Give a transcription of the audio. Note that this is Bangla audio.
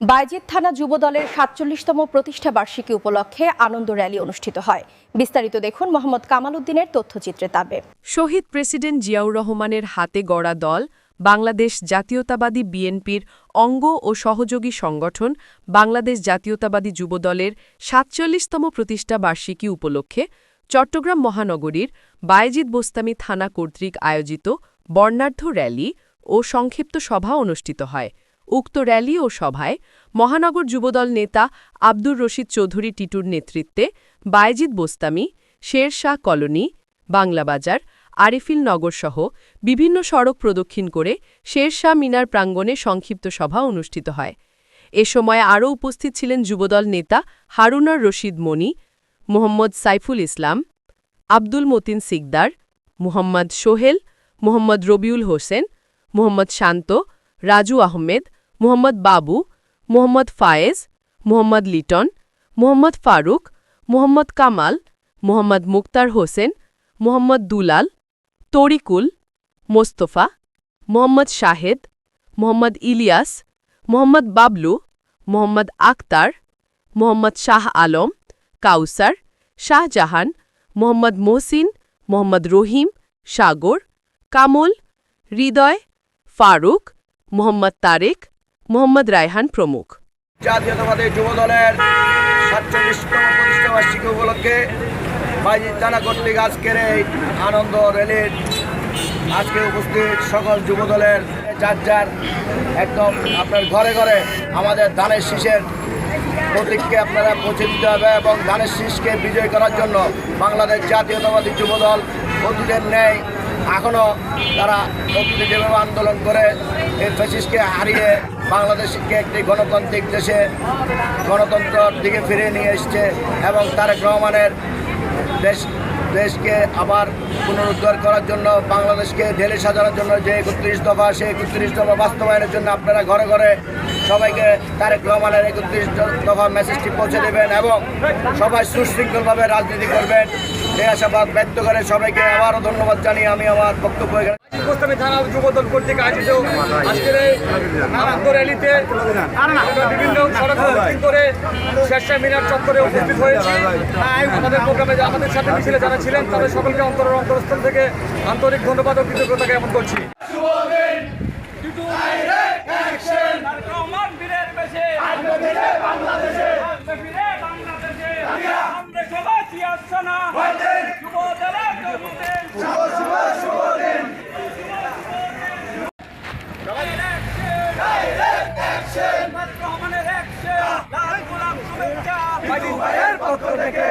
বাইজিৎ থানা যুব দলের সাতচল্লিশতম প্রতিষ্ঠা বার্ষিকী উপলক্ষে আনন্দ র্যালি অনুষ্ঠিত হয়। বিস্তারিত দেখুন মোহাম্মদ কামাল উদ্দিনের তথ্যচিত্রে তাবে। শহীদ প্রেসিডেন্ট জিয়াউর রহমানের হাতে গড়া দল, বাংলাদেশ জাতীয়তাবাদী বিএনপির অঙ্গ ও সহযোগী সংগঠন, বাংলাদেশ জাতীয়তাবাদী যুবদলের সাতচল্লিশতম প্রতিষ্ঠা বার্ষিকী উপলক্ষে চট্টগ্রাম মহানগরীর বায়েজিদ বোস্তামি থানা কর্তৃক আয়োজিত বর্ণাঢ্য র্যালি ও সংক্ষিপ্ত সভা অনুষ্ঠিত হয়। উক্ত র্যালি ও সভায় মহানগর যুবদল নেতা আব্দুর রশিদ চৌধুরী টিটুর নেতৃত্বে বায়েজিদ বোস্তামি শেরশাহ কলোনি বাংলাবাজার আরিফিল নগরসহ বিভিন্ন সড়ক প্রদক্ষিণ করে শেরশাহ মিনার প্রাঙ্গণে সংক্ষিপ্ত সভা অনুষ্ঠিত হয়। এ সময় আরও উপস্থিত ছিলেন যুবদল নেতা হারুনার রশিদ মনি, মোহাম্মদ সাইফুল ইসলাম, আব্দুল মতিন সিকদার, মুহাম্মদ সোহেল, মোহাম্মদ রবিউল হোসেন, মোহাম্মদ শান্ত, রাজু আহমেদ মোহাম্মদ বাবু, মোহাম্মদ ফায়েজ, মোহাম্মদ লিটন, মোহাম্মদ ফারুক, মোহাম্মদ কামাল, মোহাম্মদ মুক্তার হোসেন, মোহাম্মদ দুলাল, তরিকুল, মোস্তফা, মোহাম্মদ শাহেদ, মোহাম্মদ ইলিয়াস, মোহাম্মদ বাবলু, মোহাম্মদ আক্তার মোহাম্মদ শাহ আলম, কাউসার, শাহজাহান, মোহাম্মদ মোহসিন, মোহাম্মদ রহিম, সাগর, কামল, হৃদয়, ফারুক, মোহাম্মদ তারেক মোহাম্মদ রায়হান প্রমুখ। জাতীয়তাবাদী যুব দলের সাতচল্লিশতম উপলক্ষে বাইজিৎ থানা কর্তৃক আজকের এই আনন্দ র্যালির আজকে উপস্থিত সকল যুব দলের যার যার একদম আপনার ঘরে ঘরে আমাদের ধানের শীষের প্রতীককে আপনারা পৌঁছে দিতে হবে এবং ধানের শীষকে বিজয় করার জন্য বাংলাদেশ জাতীয়তাবাদী যুব দল অতীতের এখনও তারা যেভাবে আন্দোলন করে এই ফ্যাসিসকে হারিয়ে বাংলাদেশকে একটি গণতান্ত্রিক দেশে গণতন্ত্রের দিকে ফিরিয়ে নিয়ে এসছে এবং তারেক রহমানের দেশ, দেশকে আবার পুনরুদ্ধার করার জন্য, বাংলাদেশকে ঢেলে সাজানোর জন্য যে একত্রিশ দফা সেই একত্রিশ দফা বাস্তবায়নের জন্য আপনারা ঘরে ঘরে সবাইকে তারেক রহমানের একত্রিশ দফা মেসেজটি পৌঁছে দেবেন এবং সবাই সুশৃঙ্খলভাবে রাজনীতি করবেন। এই আশাবাদ ব্যক্ত করে সবাইকে আবারও ধন্যবাদ জানিয়ে আমি আমার বক্তব্য এখানে থানা যুবদল কর্তৃক আয়োজিত আজকের এই আনন্দ র্যালিতে বিভিন্ন সড়ক করে মিনার চত্বরে উপস্থিত হয়েছি। আমাদের প্রোগ্রামে আমাদের সাথে মিছিলে যারা ছিলেন তাদের সকলকে অন্তর অন্তরস্থল থেকে আন্তরিক ধন্যবাদ ও কৃতজ্ঞতা জ্ঞাপন করছি। বাংলাদেশে আমরা সবাই আসছে না ভাইয়ের পক্ষ থেকে।